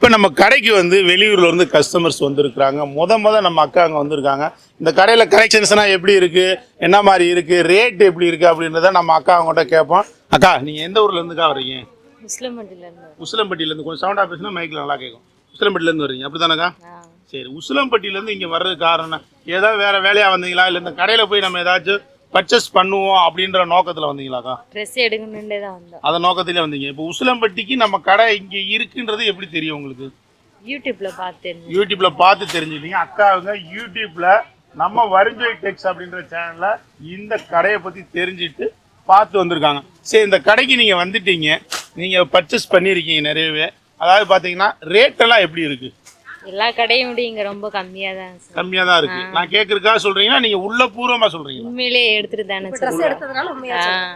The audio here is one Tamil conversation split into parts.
இப்போ நம்ம கடைக்கு வந்து வெளியூர்ல இருந்து கஸ்டமர்ஸ் வந்திருக்கிறாங்க. முத முத நம்ம அக்கா அங்கே வந்திருக்காங்க. இந்த கடையில் கலெக்ஷன்ஸ்லாம் எப்படி இருக்கு? என்ன மாதிரி இருக்கு? ரேட் எப்படி இருக்கு? அப்படின்றத நம்ம அக்கா அவங்ககிட்ட கேட்போம். அக்கா நீங்கள் எந்த ஊர்ல இருந்துக்கா வர்றீங்க? இருந்து உசிலம்பட்டியிலேருந்து கொஞ்சம் சவுண்ட் ஆஃபீஸ்னா மைக்கில் நல்லா கேட்கும். உசிலம்பட்டியிலேருந்து வர்றீங்க. அப்படிதானக்கா? ஆ. சரி உசிலம்பட்டியிலேருந்து இங்கே வர்றதுக்கு காரணம் ஏதாவது வேற வேலையாக வந்தீங்களா? இல்லை இந்த கடையில் போய் நம்ம ஏதாச்சும் பர்ச்சேஸ் பண்ணுவோம் அப்படின்ற நோக்கத்தில் வந்தீங்களாக்கா? ட்ரெஸ் எடுக்கணுன்னே தான் வந்தோம். அந்த நோக்கத்திலே வந்தீங்க. இப்போ உசிலம்பட்டிக்கு நம்ம கடை இங்கே இருக்குன்றது எப்படி தெரியும் உங்களுக்கு? யூடியூப்ல பார்த்து யூடியூப்ல பார்த்து தெரிஞ்சுக்கிட்டீங்க. அக்காவுங்க யூடியூப்ல நம்ம வருஞ்சோய் டெக்ஸ் அப்படின்ற சேனல்ல இந்த கடையை பத்தி தெரிஞ்சுட்டு பார்த்து வந்திருக்காங்க. சரி இந்த கடைக்கு நீங்க வந்துட்டீங்க. நீங்க பர்ச்சேஸ் பண்ணியிருக்கீங்க நிறையவே. அதாவது பாத்தீங்கன்னா ரேட் எல்லாம் எப்படி இருக்கு? எல்லா கடையும் விட இங்க ரொம்ப கம்மியா தான் சார். கம்மியா தான் இருக்கு நான் கேட்கறதுக்காக சொல்றீங்களா நீங்க உள்ள பூர்வமா சொல்றீங்க. உண்மையிலே எடுத்துட்டு தானே.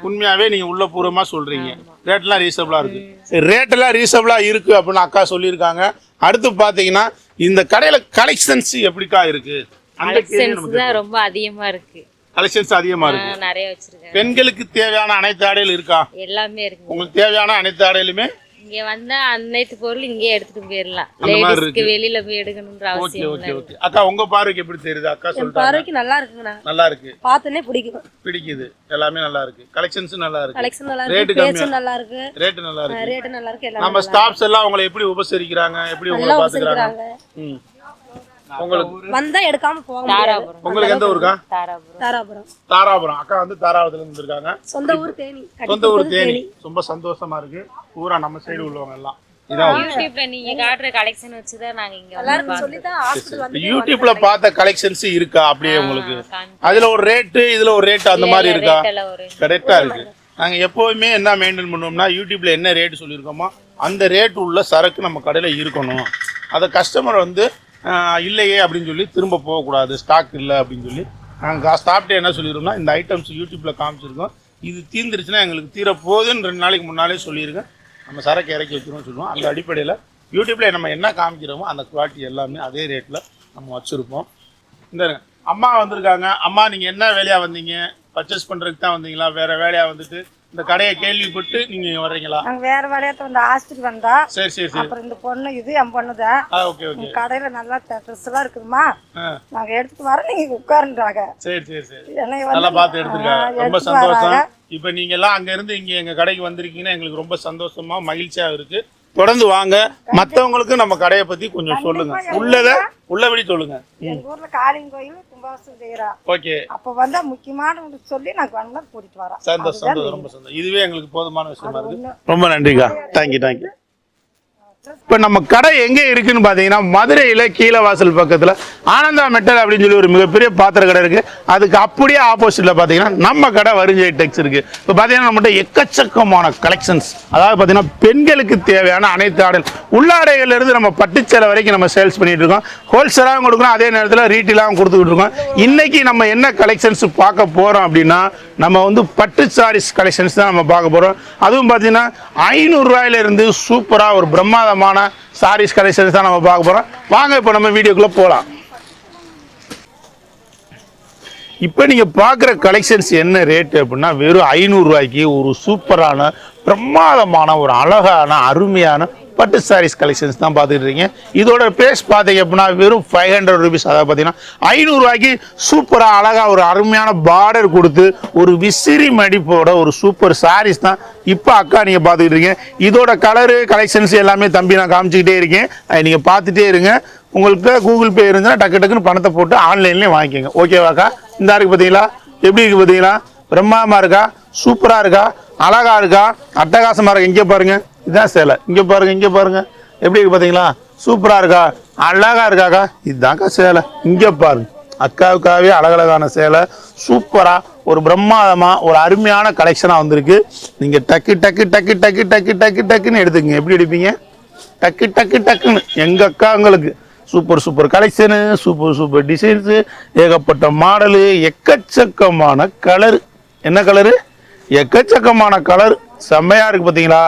உண்மையாவே நீங்க உள்ள பூர்வமா சொல்றீங்க. ரேட்லாம் ரீசனபிளா இருக்கு. ரேட் எல்லாம் ரீசனபிளா இருக்கு அப்படின்னு அக்கா சொல்லியிருக்காங்க. அடுத்து பாத்தீங்கன்னா இந்த கடையில கலெக்ஷன்ஸ் எப்படிக்கா இருக்கு? கலெக்ஷன்ஸ் தான் ரொம்ப அதிகமா இருக்கு. கலெக்ஷன்ஸ் அதிகமா இருக்கு. நிறைய வச்சிருக்காங்க. பெண்களுக்கு தேவையான அனைத்து ஆடைகள் இருக்கா? எல்லாமே இருக்கு. உங்களுக்கு தேவையான அனைத்து ஆடைகளுமே இங்க வந்தா அனைத்து பொருள் இங்கே எடுத்துட்டு போயிடலாம். லேடிஸ்க்கு வெளியில போய் எடுக்கணும்ன்ற அவசியம் ஓகே ஓகே அக்கா உங்க பார்வைக்கு எப்படி தெரியுது? அக்கா சொல்லிட்டாங்க பார்வைக்கு நல்லா இருக்குங்கண்ணா. நல்லா இருக்கு. பார்த்தோன்னே பிடிக்கும். பிடிக்குது. எல்லாமே நல்லா இருக்கு. கலெக்ஷன்ஸ் நல்லா இருக்கு. கலெக்ஷன் நல்லா இருக்கு. பேச்சும் நல்லா இருக்கு. ரேட் நல்லா இருக்கு. ரேட்டு நல்லா இருக்கு. எல்லாம் நம்ம ஸ்டாஃப்ஸ் எல்லாம் உங்களை எப்படி உபசரிக்கிறாங்க? எப்படி உங்களை பாத்துக்கிறாங்க? ம். உங்களுக்கு வந்தா எடுக்காம போக முடியாது. தாராபுரம். உங்களுக்கு எந்த ஊருக்கா? தாராபுரம். தாராபுரம். தாராபுரம். அக்கா வந்து தாராபுரத்துல இருந்து இருக்காங்க சொந்த ஊர் தேனி. சொந்த ஊர் தேனி. ரொம்ப சந்தோஷமா இருக்கு. பூரா நம்ம சைடு உள்ளவங்க எல்லாம். இதான் யூடியூப்ல பார்த்த கலெக்ஷன்ஸ் இருக்கா அப்படியே உங்களுக்கு? அதுல ஒரு ரேட்டு இதுல ஒரு ரேட் அந்த மாதிரி இருக்கா? கரெக்டா இருக்கு. நாங்க எப்பவுமே என்ன மெயின்டைன் பண்ணுவோம்னா யூடியூப்ல என்ன ரேட் சொல்லியிருக்கோமோ அந்த ரேட் உள்ள சரக்கு நம்ம கடையில இருக்கணும். அதை கஸ்டமர் வந்து இல்லையே அப்படின்னு சொல்லி திரும்ப போகக்கூடாது. ஸ்டாக் இல்லை அப்படின்னு சொல்லி. நாங்கள் ஸ்டாப்டே என்ன சொல்லிடுறோம்னா இந்த ஐட்டம்ஸ் யூடியூப்பில் காமிச்சிருக்கோம். இது தீர்ந்துருச்சுன்னா எங்களுக்கு தீரப்போகுதுன்னு ரெண்டு நாளைக்கு முன்னாலே சொல்லியிருக்கேன் நம்ம சரக்கு இறக்கி வைக்கிறோம்னு சொல்லுவோம். அந்த அடிப்படையில் யூடியூப்பில் நம்ம என்ன காமிக்கிறோமோ அந்த குவாலிட்டி எல்லாமே அதே ரேட்டில் நம்ம வச்சுருப்போம். இந்த அம்மா வந்திருக்காங்க. அம்மா நீங்கள் என்ன வேலையாக வந்தீங்க? பர்ச்சேஸ் பண்ணுறதுக்கு தான் வந்தீங்களா? வேறு வேலையாக வந்துட்டு இந்த கடையை கேள்விப்பட்டு நீங்க வர்றீங்களா? நாங்க வேற வேலையாத்த வந்து ஹாஸ்பிட்டல் வந்தா சரி சரி சரி. அப்புறம் இந்த பொண்ணு இது என் பொண்ணுதான் ஓகே ஓகே. கடையில நல்லா ட்ரெஸ் எல்லாம் இருக்குதுமா நாங்க எடுத்துட்டு வர நீங்க உட்காருன்றாங்க. சரி சரி சரி. நல்லா பார்த்து எடுத்துருக்காங்க. ரொம்ப சந்தோஷம். இப்போ நீங்க எல்லாம் அங்க இருந்து இங்க எங்க கடைக்கு வந்திருக்கீங்கன்னா எங்களுக்கு ரொம்ப சந்தோஷமா மகிழ்ச்சியா இருக்கு. தொடர்ந்து வாங்க. மத்தவங்களுக்கு நம்ம கடையை பத்தி கொஞ்சம் சொல்லுங்க. உள்ளத உள்ளபடி சொல்லுங்க. எங்க ஊர்ல காளிங்க கோயில் ஓகே. அப்ப வந்தா முக்கியமான சொல்லி வந்தா கூட்டிட்டு சந்தோஷம் சந்தோஷம் ரொம்ப சந்தோஷம். இதுவே எங்களுக்கு போதுமான விஷயமா இருக்கு. ரொம்ப நன்றிக்கா. தேங்க்யூ தேங்க்யூ இப்போ நம்ம கடை எங்கே இருக்குன்னு பார்த்தீங்கன்னா மதுரையில் கீழவாசல் பக்கத்தில் ஆனந்தா மெட்டல் அப்படின்னு சொல்லி ஒரு மிகப்பெரிய பாத்திர கடை இருக்கு. அதுக்கு அப்படியே ஆப்போசிட்டில் பார்த்தீங்கன்னா நம்ம கடை வருஞ்சை டெக்ஸ் இருக்கு. இப்போ பார்த்தீங்கன்னா நம்மகிட்ட எக்கச்சக்கமான கலெக்ஷன்ஸ் அதாவது பார்த்தீங்கன்னா பெண்களுக்கு தேவையான அனைத்து ஆடல் உள்ளாடைகள்லேருந்து நம்ம பட்டுச்சேலை வரைக்கும் நம்ம சேல்ஸ் பண்ணிட்டு இருக்கோம். ஹோல்சேலாகவும் கொடுக்குறோம் அதே நேரத்தில் ரீட்டெயிலாகவும் கொடுத்துக்கிட்டு இருக்கோம். இன்னைக்கு நம்ம என்ன கலெக்ஷன்ஸ் பார்க்க போறோம் அப்படின்னா நம்ம வந்து பட்டு சாரீஸ் கலெக்ஷன்ஸ் தான் நம்ம பார்க்க போறோம். அதுவும் பார்த்தீங்கன்னா ஐநூறுரூவாயிலேருந்து சூப்பராக ஒரு ஏராளமான சாரீஸ் கலெக்ஷன்ஸ் தான் நம்ம பார்க்க போறோம். வாங்க இப்போ நம்ம வீடியோக்குள்ள போகலாம் இப்போ நீங்கள் பார்க்குற கலெக்ஷன்ஸ் என்ன ரேட்டு அப்படின்னா வெறும் ஐநூறுரூவாய்க்கு ஒரு சூப்பரான பிரமாதமான ஒரு அழகான அருமையான பட்டு சாரீஸ் கலெக்ஷன்ஸ் தான் பார்த்துட்டு இருக்கீங்க இதோட பேஸ் பார்த்தீங்க அப்படின்னா வெறும் ஃபைவ் ஹண்ட்ரட் ருபீஸ் அதாவது பார்த்தீங்கன்னா ஐநூறுரூவாய்க்கு சூப்பராக அழகாக ஒரு அருமையான பார்டர் கொடுத்து ஒரு விசிறி மடிப்போட ஒரு சூப்பர் சாரீஸ் தான் இப்போ அக்கா நீங்கள் பார்த்துக்கிட்டு இருக்கீங்க இதோட கலரு கலெக்ஷன்ஸ் எல்லாமே தம்பி நான் காமிச்சிக்கிட்டே இருக்கேன். அதை நீங்கள் பார்த்துட்டே இருங்க. உங்களுக்கு கூகுள் பே இருந்தால் டக்கு டக்குன்னு பணத்தை போட்டு ஆன்லைன்லேயே வாங்கிக்கோங்க. ஓகேவாக்கா இந்த இருக்குது பார்த்தீங்களா? எப்படி இருக்கு பார்த்தீங்களா? பிரம்மாமா இருக்கா? சூப்பராக இருக்கா? அழகாக இருக்கா? அட்டகாசமாக இருக்கா? இங்கே பாருங்கள் இதான் சேலை. இங்கே பாருங்க இங்கே பாருங்கள் எப்படி இருக்கு பார்த்தீங்களா சூப்பராக இருக்கா? அழகாக இருக்காக்கா? இதுதான்க்கா சேலை. இங்கே பாருங்க. அக்காவுக்காகவே அழகழகான சேலை. சூப்பராக ஒரு பிரம்மாதமாக ஒரு அருமையான கலெக்ஷனாக வந்திருக்கு. நீங்கள் டக்கு டக்கு டக்கு டக்கு டக்கு டக்கு டக்குன்னு எடுத்துக்கங்க. எப்படி எடுப்பீங்க? டக்கு டக்கு டக்குன்னு. எங்கள் அக்காங்களுக்கு super super collection super super designs ஏகப்பட்ட மாடலு எக்கச்சக்கமான கலரு என்ன கலரு எக்கச்சக்கமான கலர் செம்மையா இருக்கு பார்த்தீங்களா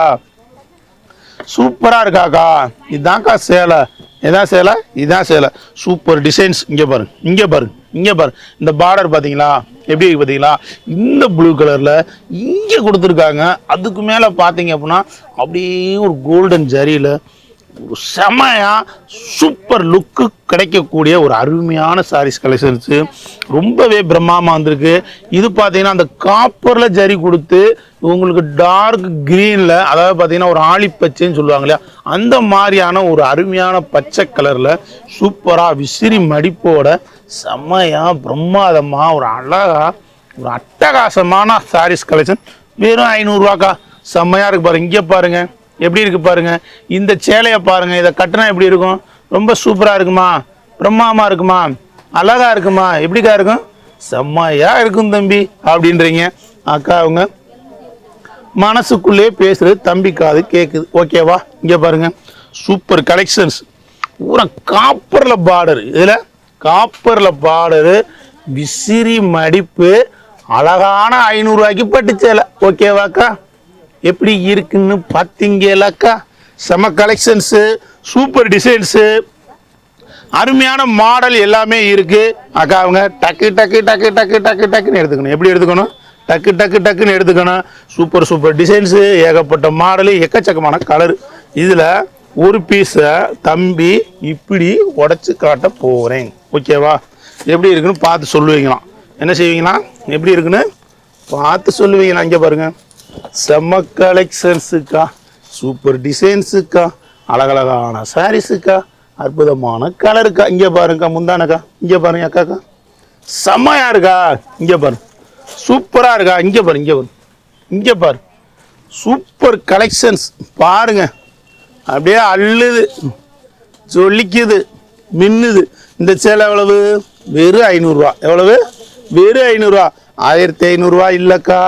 சூப்பரா இருக்காக்கா இதுதான்க்கா சேலை. இதான் சேலை இதுதான் சேலை. சூப்பர் டிசைன்ஸ் இங்கே பாருங்க இங்கே பாருங்க இங்கே பாருங்க. இந்த பார்டர் பார்த்தீங்களா எப்படி இருக்கு பார்த்தீங்களா இந்த ப்ளூ கலரில் இங்கே கொடுத்துருக்காங்க. அதுக்கு மேலே பார்த்தீங்க அப்படின்னா அப்படியே ஒரு கோல்டன் ஜரியில் ஒரு செமையாக சூப்பர் லுக்கு கிடைக்கக்கூடிய ஒரு அருமையான சாரீஸ் கலெக்ஷன்ஸு ரொம்பவே பிரம்மாமா வந்திருக்கு. இது பார்த்தீங்கன்னா அந்த காப்பரில் ஜரி கொடுத்து உங்களுக்கு டார்க் க்ரீனில் அதாவது பார்த்தீங்கன்னா ஒரு ஆலிப்பச்சைன்னு சொல்லுவாங்க இல்லையா? அந்த மாதிரியான ஒரு அருமையான பச்சை கலரில் சூப்பராக விசிறி மடிப்போட செம்மையாக பிரம்மாதமாக ஒரு அழகாக ஒரு அட்டகாசமான சாரீஸ் கலெக்ஷன் வெறும் ஐநூறுரூவாக்கா செம்மையாக இருக்கு பாருங்க. இங்கே பாருங்கள் எப்படி இருக்குது பாருங்கள் இந்த சேலையை பாருங்கள் இதை கட்டினா எப்படி இருக்கும்? ரொம்ப சூப்பராக இருக்குமா? பிரம்மாமா இருக்குமா? அழகா இருக்குமா? எப்படிக்கா இருக்கும்? செம்மையாக இருக்கும் தம்பி அப்படின்றீங்க. அக்கா அவங்க மனசுக்குள்ளே பேசுகிறது தம்பி காது கேட்குது ஓகேவா இங்கே பாருங்க. சூப்பர் கலெக்ஷன்ஸ் பூரா காப்பரில் பார்டர் இதில் காப்பரில் பார்டரு விசிறி மடிப்பு அழகான ஐநூறுரூவாய்க்கு பட்டு சேலை. ஓகேவாக்கா எப்படி இருக்குன்னு பார்த்தீங்களாக்கா? செம கலெக்ஷன்ஸு சூப்பர் டிசைன்ஸு அருமையான மாடல் எல்லாமே இருக்குது அக்கா அவங்க டக்கு டக்கு டக்கு டக்கு டக்கு டக்குன்னு எடுத்துக்கணும். எப்படி எடுத்துக்கணும்? டக்கு டக்கு டக்குன்னு எடுத்துக்கணும். சூப்பர் சூப்பர் டிசைன்ஸு ஏகப்பட்ட மாடலு எக்கச்சக்கமான கலர் இதில் ஒரு பீஸை தம்பி இப்படி உடச்சி காட்ட போகிறேன் ஓகேவா எப்படி இருக்குன்னு பார்த்து சொல்லுவீங்களாம். என்ன செய்வீங்களா எப்படி இருக்குன்னு பார்த்து சொல்லுவீங்களா இங்கே பாருங்கள் செம்ம கலெக்ஷன்ஸுக்கா சூப்பர் டிசைன்ஸுக்கா அழகழகான சாரீஸுக்கா அற்புதமான கலருக்கா இங்கே பாருங்கக்கா முந்தானக்கா இங்கே பாருங்க அக்காக்கா. செம்மையாக இருக்கா? இங்கே பாரு. சூப்பராக இருக்கா? இங்கே பாரு இங்கே பாரு. இங்கே பாரு. சூப்பர் கலெக்ஷன்ஸ் பாருங்க. அப்படியே அள்ளுது ஜொலிக்குது மின்னுது. இந்த சேலை எவ்வளவு? வெறும் ஐநூறுரூவா எவ்வளவு? வெறும் ஐநூறுரூவா ஆயிரத்தி ஐநூறுரூவா இல்லைக்கா.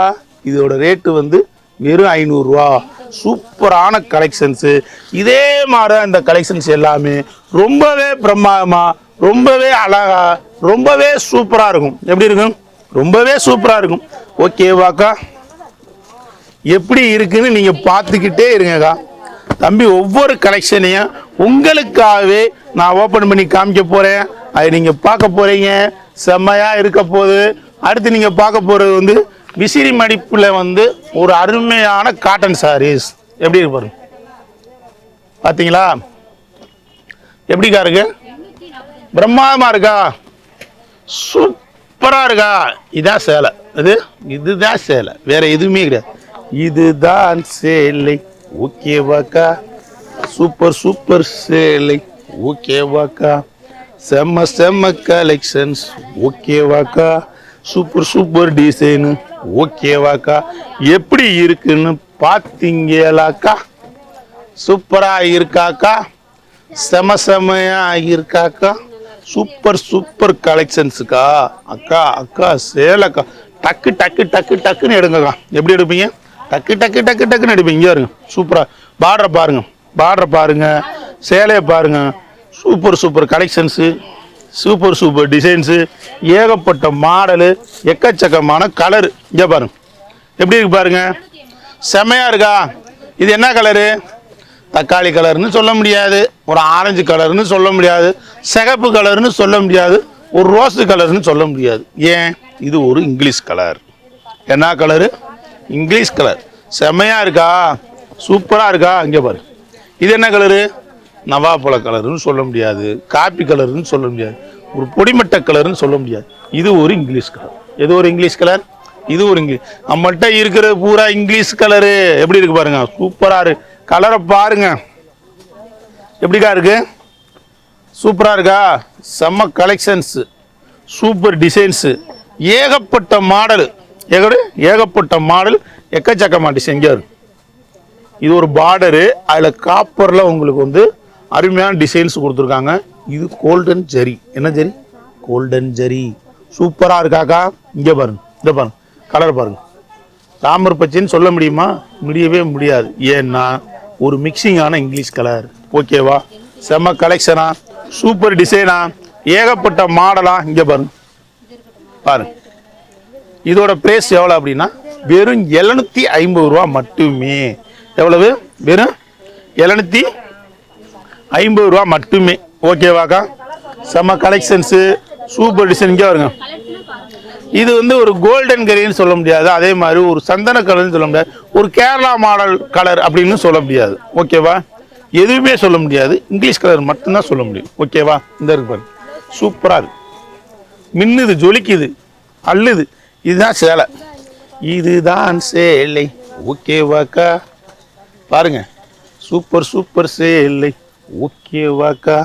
இதோட ரேட்டு வந்து வெறும் ஐநூறுரூவா சூப்பரான கலெக்ஷன்ஸு இதே மாதிரி அந்த கலெக்ஷன்ஸ் எல்லாமே. ரொம்பவே பிரம்மாண்டமாக ரொம்பவே அழகா ரொம்பவே சூப்பராக இருக்கும். எப்படி இருக்கும்? ரொம்பவே சூப்பராக இருக்கும். ஓகேவாக்கா எப்படி இருக்குன்னு நீங்கள் பார்த்துக்கிட்டே இருங்கக்கா. தம்பி ஒவ்வொரு கலெக்ஷனையும் உங்களுக்காகவே நான் ஓப்பன் பண்ணி காமிக்க போகிறேன் அதை நீங்கள் பார்க்க போகிறீங்க செம்மையாக இருக்க போகுது. அடுத்து நீங்கள் பார்க்க போகிறது வந்து விசிறி மடிப்பில் வந்து ஒரு அருமையான காட்டன் சாரீஸ் எப்படி இருக்கு பாருங்க. எப்படிக்கா இருக்கு? பிரம்மாதமாக இருக்கா? சூப்பராக இருக்கா? இதான் சேலை. அது இதுதான் சேலை. வேற எதுவுமே கிடையாது. இதுதான் சேலை. ஓகேவாக்கா? சூப்பர் சூப்பர் சேலை. ஓகேவாக்கா? செம்ம செம்ம கலெக்ஷன்ஸ் ஓகேவாக்கா? சூப்பர் சூப்பர் டிசைனு ஓகேவாக்கா? எப்படி இருக்குன்னு பார்த்தீங்களாக்கா சூப்பராக இருக்காக்கா? செம செமையா இருக்காக்கா? சூப்பர் சூப்பர் கலெக்ஷன்ஸுக்கா அக்கா அக்கா சேலக்கா. டக்கு டக்கு டக்கு டக்குன்னு எடுங்கக்கா. எப்படி எடுப்பீங்க? டக்கு டக்கு டக்கு டக்குன்னு எடுப்பீங்க. இங்கே இருங்க சூப்பராக பார்டரை பாருங்க. பார்டரை பாருங்க. சேலையை பாருங்க. Super super collections super super designs ஏகப்பட்ட மாடலு எக்கச்சக்கமான கலரு இங்கே பாருங்க. எப்படி இருக்கு பாருங்க? செம்மையாக இருக்கா? இது என்ன கலரு தக்காளி கலர்னு சொல்ல முடியாது. ஒரு ஆரஞ்சு கலர்னு சொல்ல முடியாது. சிகப்பு கலர்னு சொல்ல முடியாது. ஒரு ரோஸு கலர்னு சொல்ல முடியாது. ஏன்? இது ஒரு இங்கிலீஷ் கலர் என்ன கலரு இங்கிலீஷ் கலர் செம்மையாக இருக்கா? சூப்பராக இருக்கா? இங்கே பாரு இது என்ன கலரு நவாப்பழ கலருன்னு சொல்ல முடியாது காப்பி கலருன்னு சொல்ல முடியாது ஒரு பொடிமட்ட கலருன்னு சொல்ல முடியாது. இது ஒரு இங்கிலீஷ் கலர். எது ஒரு இங்கிலீஷ் கலர்? இது ஒரு இங்கிலீஷ். நம்மள்கிட்ட இருக்கிற பூரா இங்கிலீஷ் கலரு. எப்படி இருக்கு பாருங்க? சூப்பராக இருக்கு கலரை பாருங்க. எப்படிக்கா இருக்கு? சூப்பராக இருக்கா? செம்ம கலெக்ஷன்ஸு சூப்பர் டிசைன்ஸு ஏகப்பட்ட மாடல். ஏகடு ஏகப்பட்ட மாடல். எக்கச்சக்கமாக டிசைன் இங்கே இது ஒரு பார்டரு அதில் காப்பரில் உங்களுக்கு வந்து அருமையான டிசைன்ஸ் கொடுத்துருக்காங்க. இது கோல்டன் ஜரி என்ன ஜரி கோல்டன் ஜரி சூப்பராக இருக்காக்கா இங்கே பாருங்க இதை பாருங்க. கலர் பாருங்க. தாமர் பச்சைன்னு சொல்ல முடியுமா? முடியவே முடியாது. ஏன்னா ஒரு மிக்சிங்கான இங்கிலீஷ் கலர் ஓகேவா செம்ம கலெக்ஷனா சூப்பர் டிசைனா ஏகப்பட்ட மாடலா இங்கே பாருங்க. பாருங்க. இதோட பிரைஸ் எவ்வளோ அப்படின்னா வெறும் எழுநூற்றி ஐம்பது ரூபா மட்டுமே. எவ்வளவு? வெறும் எழுநூத்தி ஐம்பது ரூபா மட்டுமே. ஓகேவாக்கா செம்ம கலெக்ஷன்ஸு சூப்பர் டிசைனிங்காக வருங்க இது வந்து ஒரு கோல்டன் கரின்னு சொல்ல முடியாது. அதே மாதிரி ஒரு சந்தன கலர்னு சொல்ல முடியாது. ஒரு கேரளா மாடல் கலர் அப்படின்னு சொல்ல முடியாது. ஓகேவா எதுவுமே சொல்ல முடியாது. இங்கிலீஷ் கலர் மட்டும்தான் சொல்ல முடியும். ஓகேவா இந்த இருக்கு பாருங்க. சூப்பராக இருக்கு. மின்னுது ஜொலிக்குது அள்ளுது. இதுதான் சேலை. இதுதான் சேலை. ஓகேவாக்கா பாருங்க. சூப்பர் சூப்பர் சேலை. ஓகேவாக்கா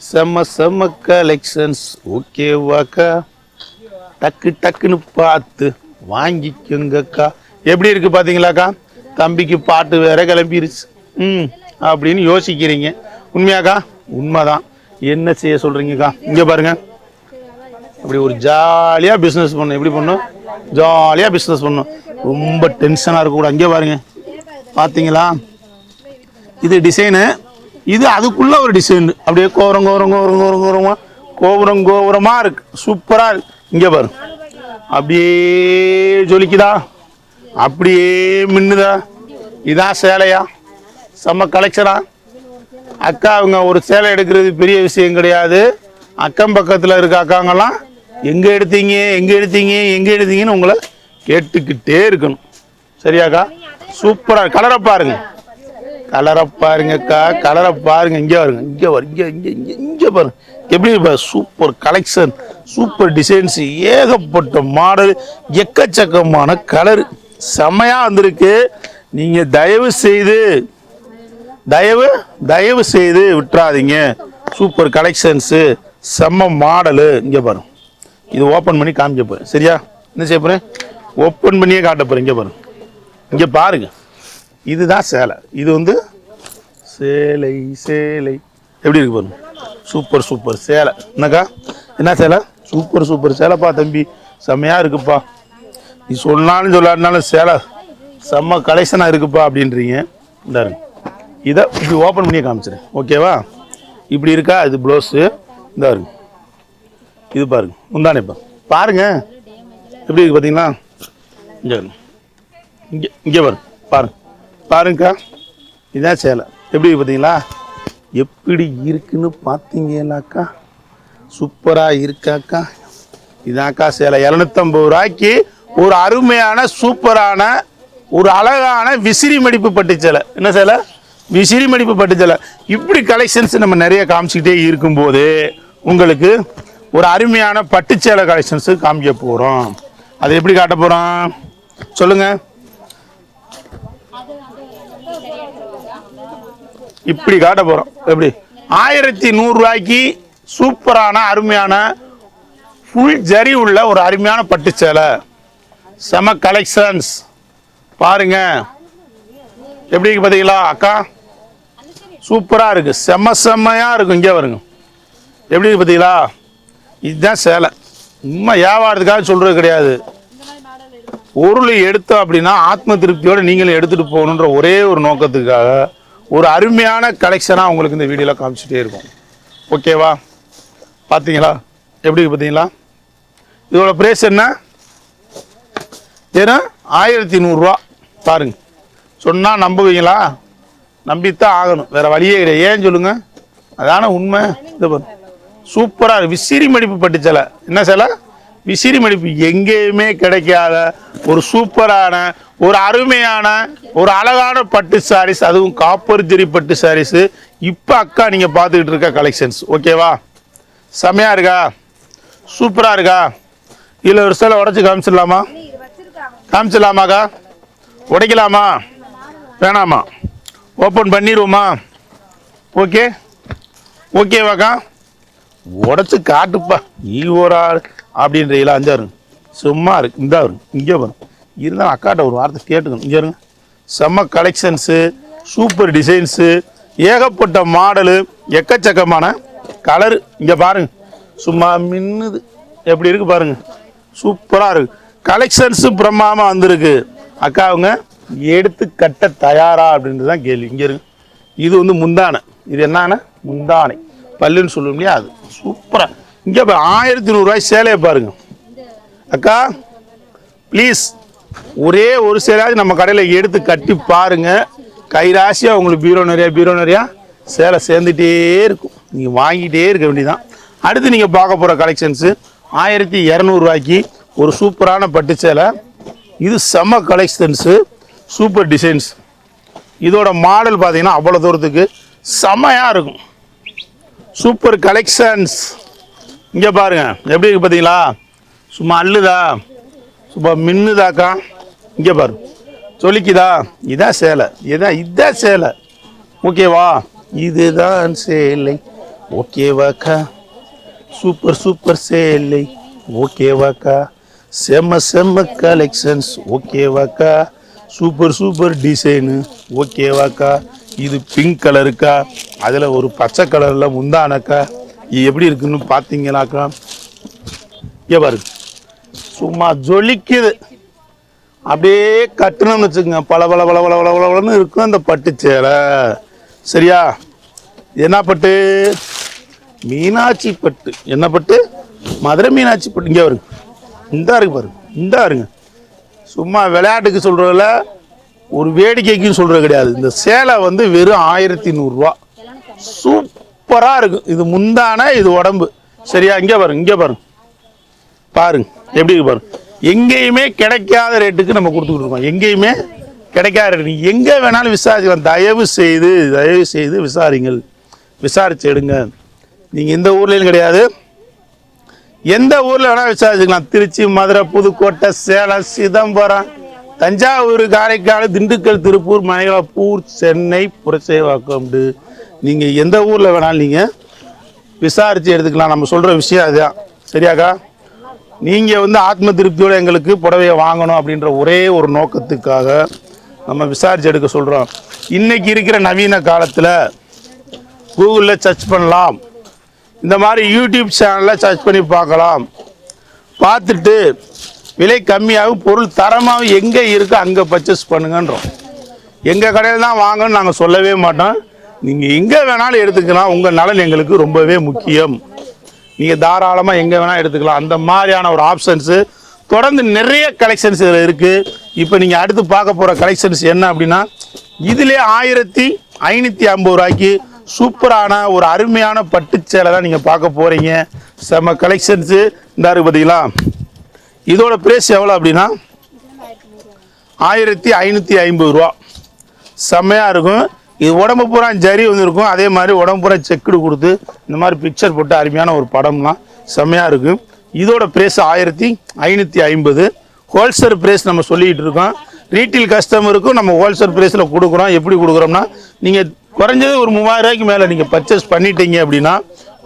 செம்ம செம்ம கலெக்ஷன்ஸ் ஓகேவாக்கா டக்கு டக்குன்னு பார்த்து வாங்கிக்கோங்கக்கா எப்படி இருக்குது பார்த்தீங்களாக்கா தம்பிக்கு பாட்டு வேற கிளம்பிருச்சு. ம் அப்படின்னு யோசிக்கிறீங்க. உண்மையாக்கா உண்மைதான். என்ன செய்ய சொல்கிறீங்கக்கா இங்கே பாருங்க. அப்படி ஒரு ஜாலியாக பிஸ்னஸ் பண்ணும் எப்படி பண்ணும் ஜாலியாக பிஸ்னஸ் பண்ணும் ரொம்ப டென்ஷனாக இருக்கக்கூடாது. அங்கே பாருங்கள் பார்த்தீங்களா இது டிசைனு இது அதுக்குள்ள ஒரு டிசைன் அப்படியே கோபுரம் கோரம் கோபுரம் கோபுரம் கோரமா கோபுரம் கோபுரமா இருக்கு. சூப்பரா இருக்கு. இங்க பாரு. அப்படியே ஜொலிக்குதா? அப்படியே மின்னுதா? இதான் சேலையா? செம்ம கலெக்ஷனா அக்கா அவங்க ஒரு சேலை எடுக்கிறது பெரிய விஷயம் கிடையாது. அக்கம் பக்கத்தில் இருக்க அக்காங்கெல்லாம் எங்கே எடுத்தீங்க? எங்கே எடுத்தீங்க? எங்கே எடுத்தீங்கன்னு உங்களை கேட்டுக்கிட்டே இருக்கணும். சரியாக்கா சூப்பராக கலரை பாருங்கள் கலரை பாருங்கக்கா கலரை பாருங்க. இங்கே பாருங்க இங்கே வரும் இங்கே இங்கே இங்கே இங்கே பாருங்க. எப்படி பாரு சூப்பர் கலெக்ஷன் சூப்பர் டிசைன்ஸ் ஏகப்பட்ட மாடல் எக்கச்சக்கமான கலர் செம்மையாக வந்திருக்கு. நீங்கள் தயவு செய்து தயவு தயவு செய்து விட்டுறாதீங்க. சூப்பர் கலெக்ஷன்ஸு செம்ம மாடலு இங்கே பாருங்க. இது ஓப்பன் பண்ணி காமிக்க போகிறேன் சரியா? என்ன செய்ய போகிறேன் ஓப்பன் பண்ணியே காட்ட போகிறேன் இங்கே பாருங்க. இங்கே பாருங்கள் இதுதான் சேலை. இது வந்து சேலை சேலை. எப்படி இருக்கு பாருங்க. சூப்பர் சூப்பர் சேலை. என்னக்கா? என்ன சேலை? சூப்பர் சூப்பர் சேலைப்பா தம்பி. செம்மையாக இருக்குப்பா. நீ சொன்னாலும் சொல்லாட்டினாலும் சேலை செம்ம கலெக்ஷனாக இருக்குப்பா அப்படின்றீங்க. இந்தாருங்க. இதை இப்படி ஓப்பன் பண்ணியே காமிச்சிடுறேன் ஓகேவா இப்படி இருக்கா? இது ப்ளவுஸு இந்த பாருங்க இது பாருங்க. முந்தானேப்பா பாருங்க. எப்படி இருக்கு பார்த்தீங்களா இங்கே இங்கே இங்கே பாருங்க பாருங்க. பாருங்கக்கா இதான் சேலை. எப்படி பார்த்தீங்களா? எப்படி இருக்குன்னு பார்த்தீங்களாக்கா சூப்பராக இருக்காக்கா. இதாக்கா சேலை. இரநூத்தம்பது ரூபாய்க்கு ஒரு அருமையான சூப்பரான ஒரு அழகான விசிறி மடிப்பு பட்டு சேலை. என்ன சேலை? விசிறி மடிப்பு பட்டு சேலை. இப்படி கலெக்ஷன்ஸ் நம்ம நிறைய காமிச்சிக்கிட்டே இருக்கும்போது உங்களுக்கு ஒரு அருமையான பட்டுச்சேலை கலெக்ஷன்ஸு காமிக்க போகிறோம் அது எப்படி காட்ட போகிறோம் சொல்லுங்கள் இப்படி காட்ட போகிறோம் எப்படி? ஆயிரத்தி நூறுரூவாய்க்கு சூப்பரான அருமையான ஃபுல் ஜரி உள்ள ஒரு அருமையான பட்டு சேலை செம கலெக்ஷன்ஸ் பாருங்க. எப்படி பார்த்தீங்களா அக்கா? சூப்பராக இருக்கு. செம செம்மையாக இருக்கும். இங்கே வருங்க எப்படி பார்த்தீங்களா இதுதான் சேலை. உண்மை வியாபாரத்துக்காக சொல்கிறது கிடையாது. பொருள் எடுத்தோம் அப்படின்னா ஆத்ம திருப்தியோடு நீங்களும் எடுத்துகிட்டு போகணுன்ற ஒரே ஒரு நோக்கத்துக்காக ஒரு அருமையான கலெக்ஷனாக உங்களுக்கு இந்த வீடியோவில் காமிச்சிட்டே இருக்கும். ஓகேவா? பார்த்தீங்களா எப்படி பார்த்தீங்களா இதோட ப்ரைஸ் என்ன? ஏன்னா ஆயிரத்தி நூறுரூவா பாருங்க. சொன்னால் நம்புவீங்களா? நம்பித்தான் ஆகணும். வேறு வழியே கிடையாது. ஏன் சொல்லுங்கள் அதான உண்மை. இது சூப்பராக இருக்குது விசிறி மடிப்பு பட்டு சேலை என்ன சேலை? விசிறி மடிப்பு எங்கேயுமே கிடைக்காத ஒரு சூப்பரான ஒரு அருமையான ஒரு அழகான பட்டு சாரீஸ் அதுவும் காப்பர் ஜெரி பட்டு சாரீஸு இப்போ அக்கா நீங்கள் பார்த்துக்கிட்டு இருக்க கலெக்ஷன்ஸ் ஓகேவா செம்மையாக இருக்கா? சூப்பராக இருக்கா? இதில் ஒரு சில உடச்சி காமிச்சிடலாமா? காமிச்சிடலாமாக்கா? உடைக்கலாமா? வேணாமா. ஓப்பன் பண்ணிடுவோமா? ஓகே ஓகேவாக்கா உடச்சி காட்டுப்பா. நீ ஒரு ஆள் அப்படின்றீங்களா அஞ்சாருங்க. சும்மா இருக்கு இந்தா வருங்க இங்கே வரும் இருந்தாலும் அக்காட்ட ஒரு வார்த்தை கேட்டுக்கணும். இங்கே இருங்க. செம்ம கலெக்ஷன்ஸு சூப்பர் டிசைன்ஸு ஏகப்பட்ட மாடலு எக்கச்சக்கமான கலரு இங்கே பாருங்க. சும்மா மின்னுது. எப்படி இருக்குது பாருங்க. சூப்பராக இருக்குது கலெக்ஷன்ஸு பிரம்மாமல் வந்திருக்கு. அக்கா அவங்க எடுத்து கட்ட தயாரா அப்படின்றது தான் கேள்வி. இங்கே இருக்கு இது வந்து முந்தானை. இது என்னன்னா முந்தானை. பல்லுன்னு சொல்லுவோம் இல்லையா? அது. சூப்பராக இங்கே ஆயிரத்தி நூறுரூவாய் சேலையை பாருங்க. அக்கா ப்ளீஸ் ஒரே ஒரு சேலையாவது நம்ம கடையில் எடுத்து கட்டி பாருங்க. கைராசியாக உங்களுக்கு பீரோ நிறையா பீரோ நிறையா. சேலை சேர்ந்துட்டே இருக்கும். நீங்கள் வாங்கிட்டே இருக்க வேண்டியதான் அடுத்து நீங்கள் பார்க்க போகிற கலெக்ஷன்ஸு ஆயிரத்தி இரநூறுவாய்க்கு ஒரு சூப்பரான பட்டு சேலை. இது செம்ம கலெக்ஷன்ஸு சூப்பர் டிசைன்ஸ் இதோட மாடல் பார்த்தீங்கன்னா அவ்வளோ தூரத்துக்கு செமையாக இருக்கும். சூப்பர் கலெக்ஷன்ஸ் இங்கே பாருங்க. எப்படி இருக்கு பார்த்தீங்களா சும்மா அள்ளுதா? சும்மா மின்னுதாக்கா? இங்கே பாரு. சொல்லிக்குதா இதான் சேலை. இதான் இதான் சேலை. ஓகேவா? இதுதான் சேலை. ஓகேவாக்கா? சூப்பர் சூப்பர் சேலை. ஓகேவாக்கா? செம்ம செம்ம கலெக்ஷன்ஸ் ஓகேவாக்கா? சூப்பர் சூப்பர் டிசைனு ஓகேவாக்கா? இது பிங்க் கலருக்கா அதில் ஒரு பச்சை கலரில் முந்தானக்கா? எப்படி இருக்குன்னு பார்த்தீங்களாக்கா இங்கே பாருங்க சும்மா ஜொலிக்குது. அப்படியே கட்டணும்னு வச்சுக்கோங்க. பல பல பல பல பல பலன்னு இருக்கும் அந்த பட்டு சேலை. சரியா? என்ன பட்டு? மீனாட்சி பட்டு. என்ன பட்டு? மதுரை மீனாட்சி பட்டு. இங்கே வருங்க இந்த இருக்கு பாருங்க. இந்த இருங்க. சும்மா விளையாட்டுக்கு சொல்கிறதில்ல ஒரு வேடிக்கைக்கும் சொல்கிறது கிடையாது. இந்த சேலை வந்து வெறும் ஆயிரத்தி நூறுரூவா. சூப்பராக இருக்கும் இது முந்தான இது உடம்பு. சரியா? இங்கே பாருங்க இங்கே பாருங்க. பாருங்க. எப்படி இருக்கு பாருங்க. எங்கேயுமே கிடைக்காத ரேட்டுக்கு நம்ம கொடுத்துக்கிட்டு இருக்கோம். எங்கேயுமே கிடைக்காத ரேட்டு நீங்கள் எங்கே வேணாலும் விசாரிக்கலாம் தயவு செய்து தயவு செய்து விசாரிங்கள். விசாரிச்சு எடுங்க. நீங்கள் இந்த ஊர்லேயும் கிடையாது. எந்த ஊரில் வேணால் விசாரிச்சுக்கலாம். திருச்சி மதுரை புதுக்கோட்டை சேலம் சிதம்பரம் தஞ்சாவூர் காரைக்கால் திண்டுக்கல் திருப்பூர் மயிலாப்பூர் சென்னை புரசேவாக்கம் நீங்கள் எந்த ஊரில் வேணாலும் நீங்கள் விசாரித்து எடுத்துக்கலாம். நம்ம சொல்கிற விஷயம் அதுதான். சரியாக்கா? நீங்கள் வந்து ஆத்ம திருப்தியோட எங்களுக்கு புடவையை வாங்கணும் அப்படின்ற ஒரே ஒரு நோக்கத்துக்காக நம்ம விசாரித்து எடுக்க சொல்கிறோம் இன்றைக்கி இருக்கிற நவீன காலத்தில் கூகுளில் சர்ச் பண்ணலாம். இந்த மாதிரி யூடியூப் சேனலில் சர்ச் பண்ணி பார்க்கலாம். பார்த்துட்டு விலை கம்மியாகவும் பொருள் தரமாகவும் எங்கே இருக்கோ அங்கே பர்ச்சேஸ் பண்ணுங்கன்றோம். எங்கள் கடையில் தான் வாங்கன்னு நாங்கள் சொல்லவே மாட்டோம். நீங்கள் எங்கே வேணாலும் எடுத்துக்கலாம். உங்கள் நலன் எங்களுக்கு ரொம்பவே முக்கியம். நீங்கள் தாராளமாக எங்கே வேணால் எடுத்துக்கலாம். அந்த மாதிரியான ஒரு ஆப்ஷன்ஸு தொடர்ந்து நிறைய கலெக்ஷன்ஸ் இதில் இருக்குது இப்போ நீங்கள் அடுத்து பார்க்க போகிற கலெக்ஷன்ஸ் என்ன அப்படின்னா இதிலே ஆயிரத்தி ஐநூற்றி ஐம்பது ரூபாய்க்கு சூப்பரான ஒரு அருமையான பட்டுச்சேலை தான் நீங்கள் பார்க்க போகிறீங்க செம கலெக்ஷன்ஸு இந்த இருக்கு பார்த்தீங்களா இதோட ப்ரைஸ் எவ்வளோ அப்படின்னா? ஆயிரத்தி ஐநூற்றி ஐம்பது ரூபா. செம்மையாக இருக்கும். இது உடம்பு பூரா ஜரி வந்துருக்கும். அதே மாதிரி உடம்பு பூரா செக்குடு கொடுத்து இந்த மாதிரி பிக்சர் போட்டு அருமையான ஒரு படம்லாம் செம்மையாக இருக்கும் இதோட ப்ரைஸ் ஆயிரத்தி ஐநூற்றி ஐம்பது. ஹோல்சேல் ப்ரைஸ் நம்ம சொல்லிக்கிட்டு இருக்கோம். ரீட்டைல் கஸ்டமருக்கும் நம்ம ஹோல்சேல் ப்ரைஸில் கொடுக்குறோம். எப்படி கொடுக்குறோம்னா நீங்கள் குறைஞ்சது ஒரு மூவாயிரரூவாய்க்கு மேலே நீங்கள் பர்ச்சேஸ் பண்ணிட்டீங்க அப்படின்னா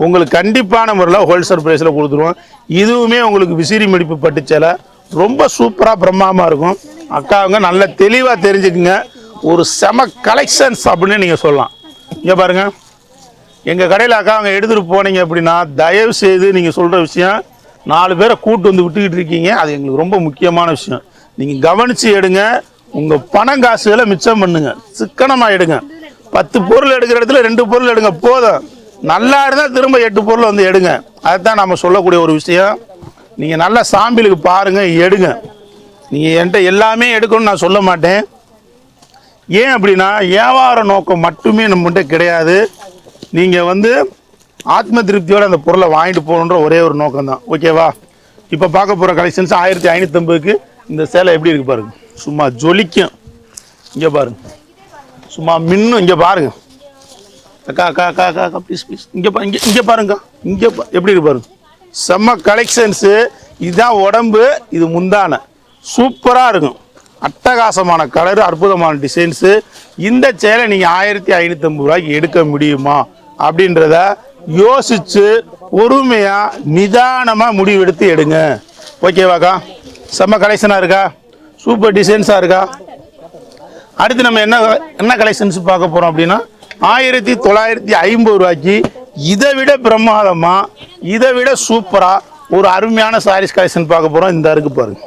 உங்களுக்கு கண்டிப்பான முறையில் ஹோல்சேல் ப்ரைஸில் கொடுத்துருவோம். இதுவுமே உங்களுக்கு விசிறி மடிப்பு பட்டுச்சேலை ரொம்ப சூப்பராக பிரம்மாண்டமாக இருக்கும். அக்காவுங்க நல்ல தெளிவாக தெரிஞ்சுக்குங்க. ஒரு செம கலெக்ஷன்ஸ் அப்படின்னு நீங்கள் சொல்லலாம். இங்கே பாருங்கள் எங்கள் கடையில் அக்கா அவங்க எடுத்துகிட்டு போனீங்க அப்படின்னா தயவு செய்து நீங்கள் சொல்கிற விஷயம் நாலு பேரை கூட்டு வந்து விட்டுக்கிட்டு இருக்கீங்க. அது எங்களுக்கு ரொம்ப முக்கியமான விஷயம். நீங்கள் கவனித்து எடுங்க. உங்கள் பணம் காசுகளை மிச்சம் பண்ணுங்கள் சிக்கனமாக எடுங்க. பத்து பொருள் எடுக்கிற இடத்துல ரெண்டு பொருள் எடுங்க போதும். நல்லா இருந்தால் திரும்ப எட்டு பொருள் வந்து எடுங்க. அதுதான் நம்ம சொல்லக்கூடிய ஒரு விஷயம். நீங்கள் நல்லா சாம்பிளுக்கு பாருங்கள் எடுங்க. நீங்கள் என்கிட்ட எல்லாமே எடுக்கணும்னு நான் சொல்ல மாட்டேன். ஏன் அப்படின்னா வியாபார நோக்கம் மட்டுமே நம்மகிட்ட கிடையாது. நீங்கள் வந்து ஆத்ம திருப்தியோடு அந்த பொருளை வாங்கிட்டு போகணுன்ற ஒரே ஒரு நோக்கம் தான் ஓகேவா இப்போ பார்க்க போகிற கலெக்ஷன்ஸ் ஆயிரத்தி ஐநூற்றம்பதுக்கு இந்த சேலை எப்படி இருக்குது பாருங்க. சும்மா ஜொலிக்கும். இங்கே பாருங்க. சும்மா மின்னும் இங்கே பாருங்கள் அக்கா அக்கா அக்கா அக்கா அக்கா ப்ளீஸ் ப்ளீஸ் இங்கே பா இங்கே இங்கே பாருங்க இங்கே பா எப்படி இருக்கு பாருங்க. செம்ம கலெக்ஷன்ஸு இதுதான் உடம்பு இது முந்தான. சூப்பராக இருக்கும். அட்டகாசமான கலரு அற்புதமான டிசைன்ஸு இந்த சேலை நீங்கள் ஆயிரத்தி ஐநூற்றம்பது ரூபாய்க்கு எடுக்க முடியுமா? அப்படின்றத யோசித்து பொறுமையாக நிதானமாக முடிவெடுத்து எடுங்க. ஓகேவாக்கா செம்ம கலெக்ஷனாக இருக்கா? சூப்பர் டிசைன்ஸாக இருக்கா? அடுத்து நம்ம என்ன என்ன கலெக்ஷன்ஸ் பார்க்க போகிறோம் அப்படின்னா ஆயிரத்தி தொள்ளாயிரத்தி ஐம்பது ரூபாய்க்கு இதை விட பிரமாதமா இதை விட சூப்பராக ஒரு அருமையான சாரீஸ் கலெக்ஷன் பார்க்க போகிறோம் இந்த இருக்கு பாருங்க.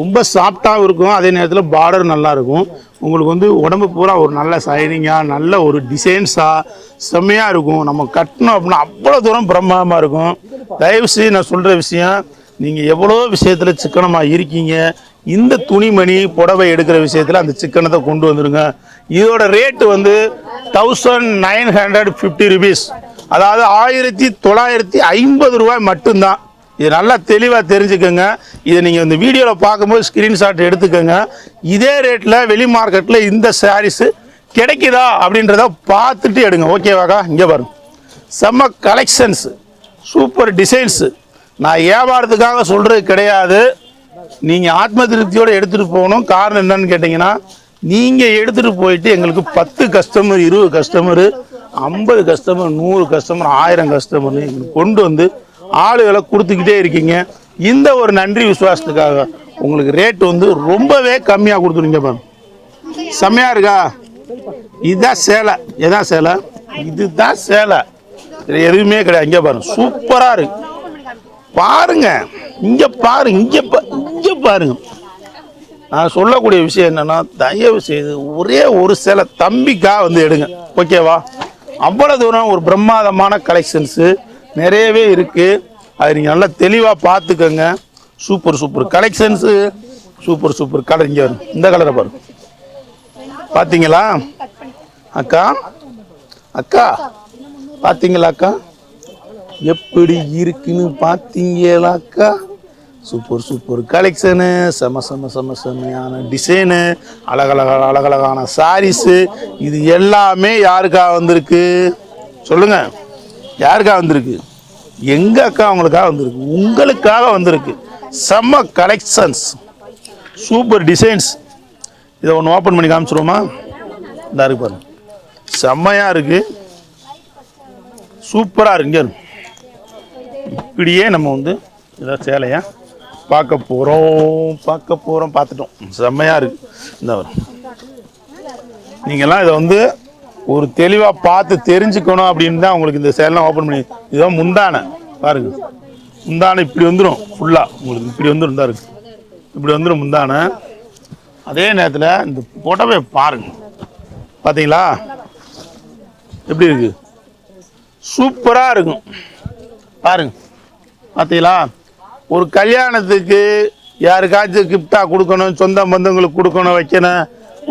ரொம்ப சாஃப்டாகவும் இருக்கும். அதே நேரத்தில் பார்டர் நல்லா இருக்கும். உங்களுக்கு வந்து உடம்பு பூரா ஒரு நல்ல சைனிங்காக நல்ல ஒரு டிசைன்ஸாக செம்மையாக இருக்கும். நம்ம கட்டணும் அப்படின்னா அவ்வளோ தூரம் பிரம்மாதமாக இருக்கும். தயவுசெய்து நான் சொல்கிற விஷயம் நீங்கள் எவ்வளோ விஷயத்தில் சிக்கனமாக இருக்கீங்க இந்த துணிமணி புடவை எடுக்கிற விஷயத்தில் அந்த சிக்கனத்தை கொண்டு வந்துடுங்க இதோட ரேட்டு வந்து thousand nine hundred fifty rupees அதாவது ஆயிரத்தி தொள்ளாயிரத்தி ஐம்பது ரூபாய் மட்டும்தான். இது நல்லா தெளிவாக தெரிஞ்சுக்கோங்க. இதை நீங்கள் இந்த வீடியோவில் பார்க்கும்போது ஸ்க்ரீன்ஷாட் எடுத்துக்கோங்க. இதே ரேட்டில் வெளி மார்க்கெட்டில் இந்த சாரீஸு கிடைக்குதா அப்படின்றத பார்த்துட்டு எடுங்க. ஓகேவாக்கா இங்கே பாருங்க. செம்ம கலெக்ஷன்ஸு சூப்பர் டிசைன்ஸு நான் வியாபாரத்துக்காக சொல்கிறது கிடையாது. நீங்கள் ஆத்ம திருப்தியோடு எடுத்துகிட்டு போகணும். காரணம் என்னன்னு கேட்டிங்கன்னா நீங்கள் எடுத்துகிட்டு போயிட்டு எங்களுக்கு பத்து கஸ்டமர் இருபது கஸ்டமரு ஐம்பது கஸ்டமர் நூறு கஸ்டமர் ஆயிரம் கஸ்டமர்னு எங்களுக்கு கொண்டு வந்து ஆளுகளை கொடுத்துக்கிட்டே இருக்கீங்க. இந்த ஒரு நன்றி விசுவாசத்துக்காக உங்களுக்கு ரேட் வந்து ரொம்பவே கம்மியாக கொடுத்துருங்க மேம் செம்மையாக இருக்கா? இதுதான் சேலை. எதான் சேலை? இதுதான் சேலை. இது எதுவுமே கிடையாது. இங்கே பாருங்க. சூப்பராக இருக்கு. பாருங்க. இங்கே பாருங்க. இங்கே பா- இங்கே பாருங்க. நான் சொல்லக்கூடிய விஷயம் என்னென்னா தயவு செய்து ஒரே ஒரு சேலை தம்பிக்காக வந்து எடுங்க. ஓகேவா அவ்வளோ தூரம் ஒரு பிரம்மாதமான கலெக்ஷன்ஸு நிறையவே இருக்குது அது நீங்கள் நல்லா தெளிவாக பார்த்துக்கோங்க. Super super collections super super colour இங்கே வரும். இந்த கலரை பாருங்க பார்த்தீங்களா அக்கா? அக்கா? பார்த்தீங்களா அக்கா? எப்படி இருக்குன்னு பார்த்தீங்களா அக்கா? Super super. கலெக்ஷனு செம செம செம செமையான டிசைனு அழகழக அழகழகான சாரீஸு இது எல்லாமே யாருக்கா வந்திருக்கு? சொல்லுங்க. யாருக்கா வந்திருக்கு? எங்க அக்கா உங்களுக்காக வந்திருக்கு? உங்களுக்காக வந்திருக்கு. செம்ம கலெக்ஷன்ஸ் சூப்பர் டிசைன்ஸ் இதை ஒன்று ஓப்பன் பண்ணி காமிச்சிருவோமா? இந்த இருக்கு பாருங்க. செம்மையாக இருக்குது சூப்பராக இருக்குங்க இப்படியே நம்ம வந்து இதை சேலையாக பார்க்க போகிறோம் பார்க்க போகிறோம் பார்த்துட்டோம். செம்மையாக இருக்கு. இந்த வரும் நீங்கள்லாம் இதை வந்து ஒரு தெளிவாக பார்த்து தெரிஞ்சுக்கணும் அப்படின்னு தான் உங்களுக்கு இந்த சேலாம் ஓப்பன் பண்ணி இதுதான் முந்தானை. பாருங்க. முந்தானை இப்படி வந்துடும் ஃபுல்லாக உங்களுக்கு இப்படி வந்துடும் தான் இருக்குது இப்படி வந்துடும் முந்தானை. அதே நேரத்தில் இந்த புடவை பாருங்க. பார்த்தீங்களா எப்படி இருக்குது சூப்பராக இருக்கும். பாருங்க. பார்த்தீங்களா ஒரு கல்யாணத்துக்கு யாருக்காச்சும் கிஃப்டாக கொடுக்கணும் சொந்த பந்தங்களுக்கு கொடுக்கணும் வைக்கணும்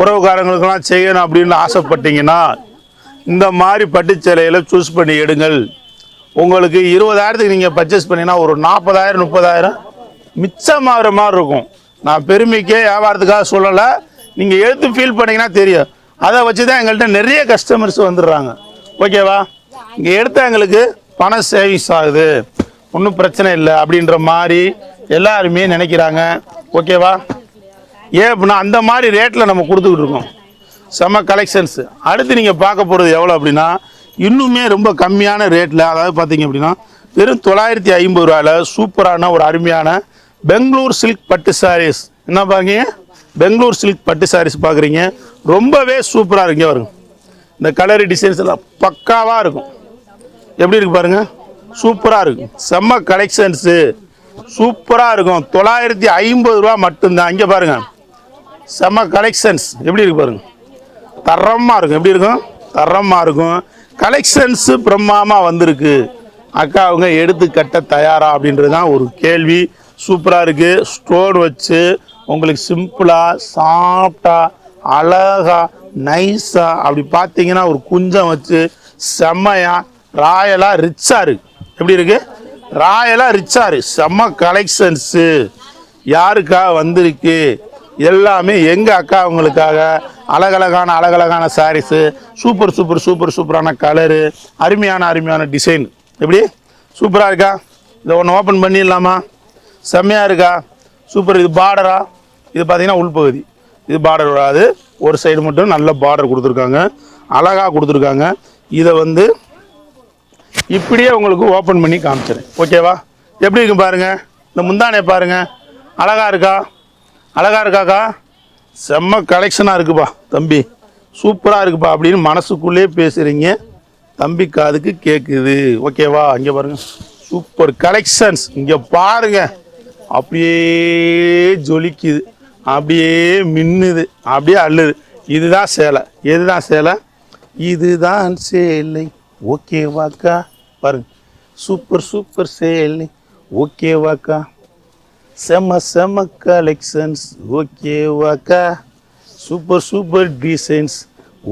உறவுக்காரங்களுக்கெல்லாம் செய்யணும் அப்படின்னு ஆசைப்பட்டீங்கன்னா இந்த மாதிரி பட்டு சேலையில சூஸ் பண்ணி எடுங்கள். உங்களுக்கு இருபதாயிரத்துக்கு நீங்கள் பர்ச்சேஸ் பண்ணிங்கன்னா ஒரு நாற்பதாயிரம் முப்பதாயிரம் மிச்சமாகிற மாதிரி இருக்கும். நான் பெருமைக்கே வியாபாரத்துக்காக சொல்லலை. நீங்கள் எடுத்து ஃபீல் பண்ணீங்கன்னா தெரியும். அதை வச்சு தான் எங்கள்கிட்ட நிறைய கஸ்டமர்ஸ் வந்துடுறாங்க. ஓகேவா இங்கே எடுத்த எங்களுக்கு பணம் சேவிங்ஸ் ஆகுது. ஒன்றும் பிரச்சனை இல்லை அப்படின்ற மாதிரி எல்லாருமே நினைக்கிறாங்க. ஓகேவா? ஏன் அப்படின்னா அந்த மாதிரி ரேட்டில் நம்ம கொடுத்துக்கிட்டு இருக்கோம். செம கலெக்ஷன்ஸு அடுத்து நீங்கள் பார்க்க போகிறது எவ்வளோ அப்படின்னா இன்னுமே ரொம்ப கம்மியான ரேட்டில் அதாவது பார்த்தீங்க அப்படின்னா வெறும் தொள்ளாயிரத்தி ஐம்பது ரூபாயில் சூப்பரான ஒரு அருமையான பெங்களூர் சில்க் பட்டு சாரீஸ் என்ன பாருங்க? பெங்களூர் சில்க் பட்டு சாரீஸ் பார்க்குறீங்க. ரொம்பவே சூப்பராக இருக்குங்க வருங்க இந்த கலர் டிசைன்ஸ் எல்லாம் பக்காவாக இருக்கும். எப்படி இருக்கு பாருங்கள் சூப்பராக இருக்கும். செம்ம கலெக்ஷன்ஸு சூப்பராக இருக்கும். தொள்ளாயிரத்தி ஐம்பது ரூபா மட்டும்தான். இங்கே பாருங்கள் செம்ம கலெக்ஷன்ஸ் எப்படி இருக்கு பாருங்கள் தரமாக இருக்கும். எப்படி இருக்கும்? தரமாக இருக்கும். கலெக்ஷன்ஸு பிரம்மாமாக வந்திருக்கு. அக்கா அவங்க எடுத்து கட்ட தயாரா அப்படின்றது தான் ஒரு கேள்வி. சூப்பராக இருக்குது ஸ்டோன் வச்சு உங்களுக்கு சிம்பிளாக சாஃப்டாக அழகா நைஸாக அப்படி பார்த்தீங்கன்னா ஒரு குஞ்சம் வச்சு செம்மையாக ராயலாக ரிச்சாக இருக்குது எப்படி இருக்கு? ராயலாக ரிச்சாரு. செம்ம கலெக்ஷன்ஸு யாருக்கா வந்திருக்கு? எல்லாமே எங்க அக்கா அவங்களுக்காக அழகழகான அழகழகான சாரீஸு சூப்பர் சூப்பர் சூப்பர் சூப்பரான கலரு அருமையான அருமையான டிசைன் எப்படி? சூப்பராக இருக்கா? இதை ஒன்று ஓப்பன் பண்ணிடலாமா? செம்மையாக இருக்கா? சூப்பர் இது பார்டரா இது பார்த்தீங்கன்னா உள்பகுதி. இது பார்டர் வராது ஒரு சைடு மட்டும் நல்ல பார்டர் கொடுத்துருக்காங்க. அழகாக கொடுத்துருக்காங்க. இதை வந்து இப்படியே உங்களுக்கு ஓப்பன் பண்ணி காமிச்சிடுறேன். ஓகேவா எப்படி இருக்கும் பாருங்கள் இந்த முந்தானையை பாருங்கள் அழகா இருக்கா? அழகா இருக்காக்கா? செம்ம கலெக்ஷனாக இருக்குப்பா தம்பி. சூப்பராக இருக்குப்பா அப்படின்னு மனசுக்குள்ளே பேசுகிறீங்க தம்பி காதுக்கு கேட்குது ஓகேவா இங்கே பாருங்கள் சூப்பர் கலெக்ஷன்ஸ் இங்கே பாருங்க. அப்படியே ஜொலிக்குது. அப்படியே மின்னுது. அப்படியே அள்ளுது. இதுதான் சேலை. எதுதான் சேலை? இதுதான் சேலை. ஓகேவாக்கா பாருங்க சூப்பர் சூப்பர் சேல் ஓகேவாக்கா செம செம கலெக்ஷன்ஸ் ஓகேவாக்கா சூப்பர் சூப்பர் டிசைன்ஸ்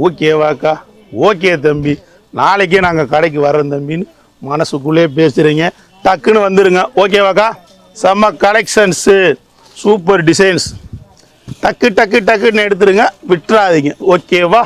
ஓகேவாக்கா ஓகே தம்பி நாளைக்கே நாங்கள் கடைக்கு வரோம் தம்பின்னு மனசுக்குள்ளே பேசுகிறீங்க டக்குன்னு வந்துடுங்க ஓகேவாக்கா செம்ம கலெக்ஷன்ஸு சூப்பர் டிசைன்ஸ் டக்கு டக்கு டக்குன்னு எடுத்துருங்க விட்டுறாதீங்க ஓகேவா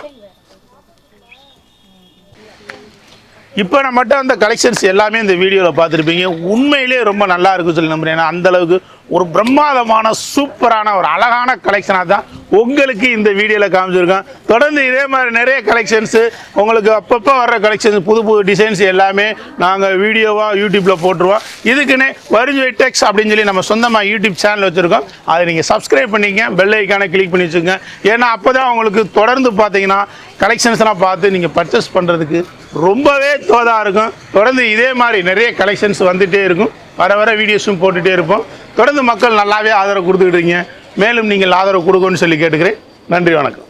இப்போ நான் மட்டும் அந்த கலெக்ஷன்ஸ் எல்லாமே இந்த வீடியோவில் பார்த்துருப்பீங்க. உண்மையிலே ரொம்ப நல்லா இருக்குன்னு சொல்லி நம்புறேன். ஏன்னா அந்த அளவுக்கு ஒரு பிரம்மாதமான சூப்பரான ஒரு அழகான கலெக்ஷனாக தான் உங்களுக்கு இந்த வீடியோவில் காமிச்சிருக்கேன். தொடர்ந்து இதே மாதிரி நிறைய கலெக்ஷன்ஸு உங்களுக்கு அப்பப்போ வர்ற கலெக்ஷன்ஸ் புது புது டிசைன்ஸ் எல்லாமே நாங்கள் வீடியோவாக யூடியூப்பில் போட்டுருவோம். இதுக்குன்னு வருஞ்சு டெக்ஸ் அப்படின்னு சொல்லி நம்ம சொந்தமாக யூடியூப் சேனல் வச்சுருக்கோம். அதை நீங்கள் சப்ஸ்கிரைப் பண்ணிக்கங்க. பெல் ஐக்கானை கிளிக் பண்ணி வச்சுக்கோங்க. ஏன்னா அப்போ தான் உங்களுக்கு தொடர்ந்து பார்த்தீங்கன்னா கலெக்ஷன்ஸ்லாம் பார்த்து நீங்கள் பர்ச்சேஸ் பண்ணுறதுக்கு ரொம்பவே தோதாக இருக்கும். தொடர்ந்து இதே மாதிரி நிறைய கலெக்ஷன்ஸ் வந்துகிட்டே இருக்கும். வர வர வீடியோஸும் போட்டுகிட்டே இருப்போம். தொடர்ந்து மக்கள் நல்லாவே ஆதரவு கொடுத்துக்கிட்டு இருக்கீங்க. மேலும் நீங்கள் ஆதரவு கொடுக்கணும்னு சொல்லி கேட்டுக்கிறேன். நன்றி வணக்கம்.